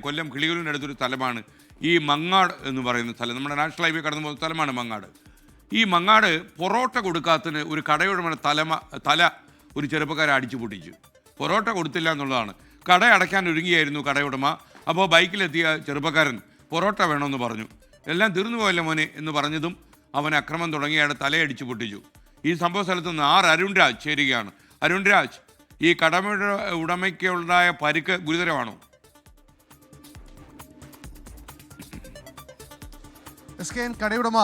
കൊല്ലം കിളിയൂരിന്റെ അടുത്തൊരു സ്ഥലമാണ് ഈ മങ്ങാട് എന്ന് പറയുന്ന സ്ഥലം നമ്മുടെ നാഷണൽ ഹൈവേ കടന്നു പോകുന്ന സ്ഥലമാണ് മങ്ങാട്. ഈ മങ്ങാട് പൊറോട്ട കൊടുക്കാത്തതിന് ഒരു കടയുടെ തലമ തല ഒരു ചെറുപ്പക്കാരെ അടിച്ചു പൊട്ടിച്ചു. പൊറോട്ട കൊടുത്തില്ല എന്നുള്ളതാണ്. കട അടയ്ക്കാൻ ഒരുങ്ങിയായിരുന്നു കടയുടമ. അപ്പോൾ ബൈക്കിലെത്തിയ ചെറുപ്പക്കാരൻ പൊറോട്ട വേണമെന്ന് പറഞ്ഞു. എല്ലാം തീർന്നു പോയല്ലോ മോനെ എന്ന് പറഞ്ഞതും അവൻ അക്രമം തുടങ്ങി തലയടിച്ചു പൊട്ടിച്ചു. ഈ സംഭവ സ്ഥലത്ത് നിന്ന് ആർ അരുൺ രാജ് ചേരുകയാണ്. അരുൺ രാജ് ഈ കടമയുടെ ഉടമയ്ക്കുണ്ടായ പരിക്ക് ഗുരുതരമാണോ? എസ് കെ എൻ കടയുടമ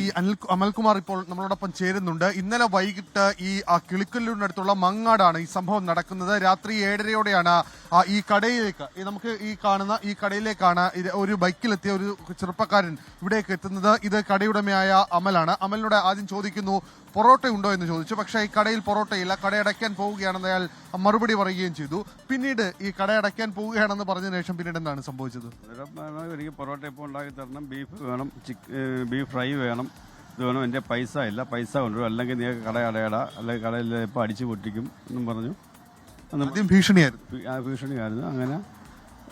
ഈ അനിൽ അമൽകുമാർ ഇപ്പോൾ നമ്മളോടൊപ്പം ചേരുന്നുണ്ട്. ഇന്നലെ വൈകിട്ട് ഈ കിളിക്കല്ലൂരിനടുത്തുള്ള മങ്ങാടാണ് ഈ സംഭവം നടക്കുന്നത്. രാത്രി ഏഴരയോടെയാണ് ഈ കടയിലേക്ക് നമുക്ക് ഈ കാണുന്ന ഈ കടയിലേക്കാണ് ഇത് ഒരു ബൈക്കിലെത്തിയ ഒരു ചെറുപ്പക്കാരൻ ഇവിടേക്ക് എത്തുന്നത്. ഇത് കടയുടമയായ അമലാണ്. അമലിനോട് ആദ്യം ചോദിക്കുന്നു പൊറോട്ട ഉണ്ടോ എന്ന് ചോദിച്ചു. പക്ഷേ ഈ കടയിൽ പൊറോട്ടയില്ല. കടയടയ്ക്കാൻ പോവുകയാണെന്ന് അയാൾ മറുപടി പറയുകയും ചെയ്തു. പിന്നീട് ഈ കടയടയ്ക്കാൻ പോവുകയാണെന്ന് പറഞ്ഞതിന് ശേഷം പിന്നീട് എന്താണ് സംഭവിച്ചത്? എനിക്ക് പൊറോട്ട ഇപ്പോൾ ഉണ്ടാക്കി തരണം. ബീഫ് വേണം ബീഫ് ഫ്രൈ വേണം. ഇത് വേണം. എന്റെ പൈസ ഇല്ല. പൈസ കൊണ്ടുവരും. അല്ലെങ്കിൽ നീ കട അടയട. അല്ലെങ്കിൽ കടയിൽ ഇപ്പോൾ അടിച്ചു പൊട്ടിക്കും എന്നും പറഞ്ഞു. ആദ്യം ഭീഷണിയായിരുന്നു. ആ ഭീഷണിയായിരുന്നു. അങ്ങനെ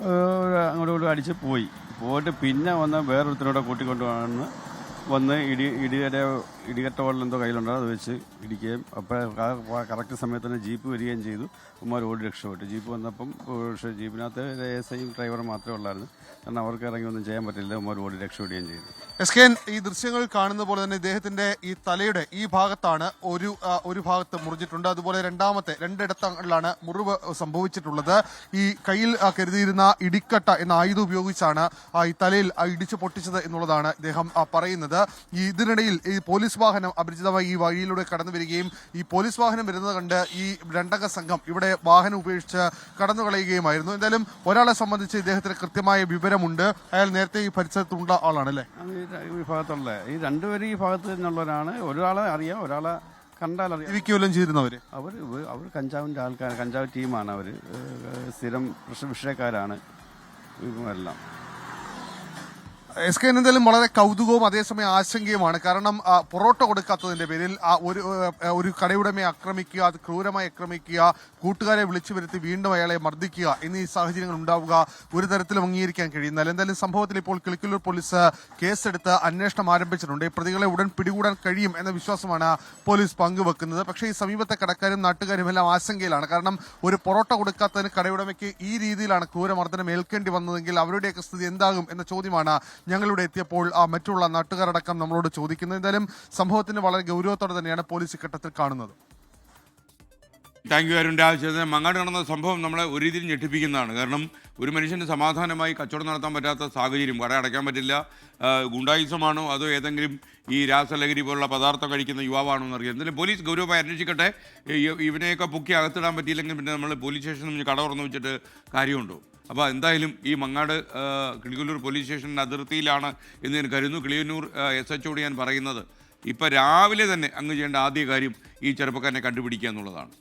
ഏഹ് അങ്ങോട്ടും ഇങ്ങോട്ടും അടിച്ച് പോയി. പോയിട്ട് പിന്നെ വന്ന് വേറൊരുത്തരോടെ കൂട്ടിക്കൊണ്ട് വന്ന് വന്ന് ഇടി ഇടിയുടെ ഇടികട്ട വെള്ളം എന്തോ കയ്യിലുണ്ടോ അത് വെച്ച് ഇടിക്കുകയും അപ്പോൾ കറക്റ്റ് സമയത്ത് തന്നെ ജീപ്പ് വരികയും ചെയ്തു. ഉമ്മാർ ഓടി രക്ഷപ്പെട്ടു. ജീപ്പ് വന്നപ്പം പക്ഷേ ജീപ്പിനകത്ത് എസ് ഐയും ഡ്രൈവറും മാത്രമേ ഉള്ളായിരുന്നു. കാരണം അവർക്ക് ഇറങ്ങി ഒന്നും ചെയ്യാൻ പറ്റില്ല. ഉമ്മാർ ഓടി രക്ഷപ്പെടുകയും ചെയ്തു. എസ് കെ ഈ ദൃശ്യങ്ങൾ കാണുന്ന പോലെ തന്നെ ഇദ്ദേഹത്തിന്റെ ഈ തലയുടെ ഈ ഭാഗത്താണ് ഒരു ഒരു ഭാഗത്ത് മുറിഞ്ഞിട്ടുണ്ട്. അതുപോലെ രണ്ടാമത്തെ രണ്ടിടത്തങ്ങളിലാണ് മുറിവ് സംഭവിച്ചിട്ടുള്ളത്. ഈ കയ്യിൽ കരുതിയിരുന്ന ഇടിക്കട്ട എന്ന ആയുധം ഉപയോഗിച്ചാണ് ഈ തലയിൽ ഇടിച്ചു പൊട്ടിച്ചത് എന്നുള്ളതാണ് ഇദ്ദേഹം പറയുന്നത്. ഇതിനിടയിൽ ഈ പോലീസ് വാഹനം അപരിചിതമായി ഈ വഴിയിലൂടെ കടന്നു വരികയും ഈ പോലീസ് വാഹനം വരുന്നത് കണ്ട് ഈ രണ്ടംഗ സംഘം ഇവിടെ വാഹനം ഉപേക്ഷിച്ച് കടന്നു കളയുകയുമായിരുന്നു എന്തായാലും ഒരാളെ സംബന്ധിച്ച് ഇദ്ദേഹത്തിന് കൃത്യമായ വിവരമുണ്ട്. അയാൾ നേരത്തെ ഈ പരിസരത്തുള്ള ആളാണല്ലേ? ഈ ഭാഗത്തുള്ള ഈ രണ്ടുപേരും ഈ ഭാഗത്ത് നിന്നുള്ളവരാണ്. ഒരാളെ അറിയാം ഒരാളെ കണ്ടാൽ അറിയാം. ചെയ്തിരുന്നവര്? അവർ അവർ കഞ്ചാവിന്റെ ആൾക്കാർ കഞ്ചാവ് ടീമാണ് അവർ സ്ഥിരം വിഷയക്കാരാണ് എല്ലാം എസ് കെ എന്തായാലും വളരെ കൗതുകവും അതേസമയം ആശങ്കയുമാണ്. കാരണം പൊറോട്ട കൊടുക്കാത്തതിന്റെ പേരിൽ ഒരു ഒരു കടയുടമയെ ആക്രമിക്കുക അത് ക്രൂരമായി ആക്രമിക്കുക കൂട്ടുകാരെ വിളിച്ചു വരുത്തി വീണ്ടും അയാളെ മർദ്ദിക്കുക എന്നീ സാഹചര്യങ്ങൾ ഉണ്ടാവുക ഒരു തരത്തിലും അംഗീകരിക്കാൻ കഴിയുന്നില്ല. എന്തായാലും സംഭവത്തിൽ ഇപ്പോൾ കിളിക്കല്ലൂർ പോലീസ് കേസെടുത്ത് അന്വേഷണം ആരംഭിച്ചിട്ടുണ്ട്. പ്രതികളെ ഉടൻ പിടികൂടാൻ കഴിയും എന്ന വിശ്വാസമാണ് പോലീസ് പങ്കുവെക്കുന്നത്. പക്ഷേ ഈ സമീപത്തെ കടക്കാരും നാട്ടുകാരും എല്ലാം ആശങ്കയിലാണ്. കാരണം ഒരു പൊറോട്ട കൊടുക്കാത്തതിന് കടയുടമയ്ക്ക് ഈ രീതിയിലാണ് ക്രൂരമർദ്ദനം ഏൽക്കേണ്ടി വന്നതെങ്കിൽ അവരുടെയൊക്കെ സ്ഥിതി എന്താകും എന്ന ചോദ്യമാണ് ഞങ്ങളിവിടെ എത്തിയപ്പോൾ ആ മറ്റുള്ള നാട്ടുകാരടക്കം നമ്മളോട് ചോദിക്കുന്നത് എന്തായാലും സംഭവത്തിന് വളരെ ഗൗരവത്തോടെ തന്നെയാണ് പോലീസ് ഘട്ടത്തിൽ കാണുന്നത്. താങ്ക് യു അരുൺ രാജ് ഇത് മങ്ങാട് നടന്ന സംഭവം നമ്മളെ ഒരു രീതിയിൽ ഞെട്ടിപ്പിക്കുന്നതാണ്. കാരണം ഒരു മനുഷ്യന് സമാധാനമായി കച്ചവടം നടത്താൻ പറ്റാത്ത സാഹചര്യം കട അടയ്ക്കാൻ പറ്റില്ല ഗുണ്ടായുസമാണോ അതോ ഏതെങ്കിലും ഈ രാസലഹരി പോലുള്ള പദാർത്ഥം കഴിക്കുന്ന യുവാവാണോ എന്നറിയാം എന്തായാലും പോലീസ് ഗൗരവമായി അന്വേഷിക്കട്ടെ. ഇവനെയൊക്കെ പൊക്കി അകത്തിടാൻ പറ്റിയില്ലെങ്കിൽ പിന്നെ നമ്മൾ പോലീസ് സ്റ്റേഷനിൽ നിന്ന് കട തുറന്നു വെച്ചിട്ട് കാര്യമുണ്ടോ? അപ്പോൾ എന്തായാലും ഈ മങ്ങാട് കിളികൊല്ലൂർ പോലീസ് സ്റ്റേഷന്റെ അതിർത്തിയിലാണ് എന്ന് ഞാൻ കരുതുന്നു. കിളിയന്നൂർ എസ് എച്ച് ഞാൻ പറയുന്നത്. ഇപ്പോൾ രാവിലെ തന്നെ അങ്ങ് ചെയ്യേണ്ട ആദ്യ കാര്യം ഈ ചെറുപ്പക്കാരനെ കണ്ടുപിടിക്കുക എന്നുള്ളതാണ്.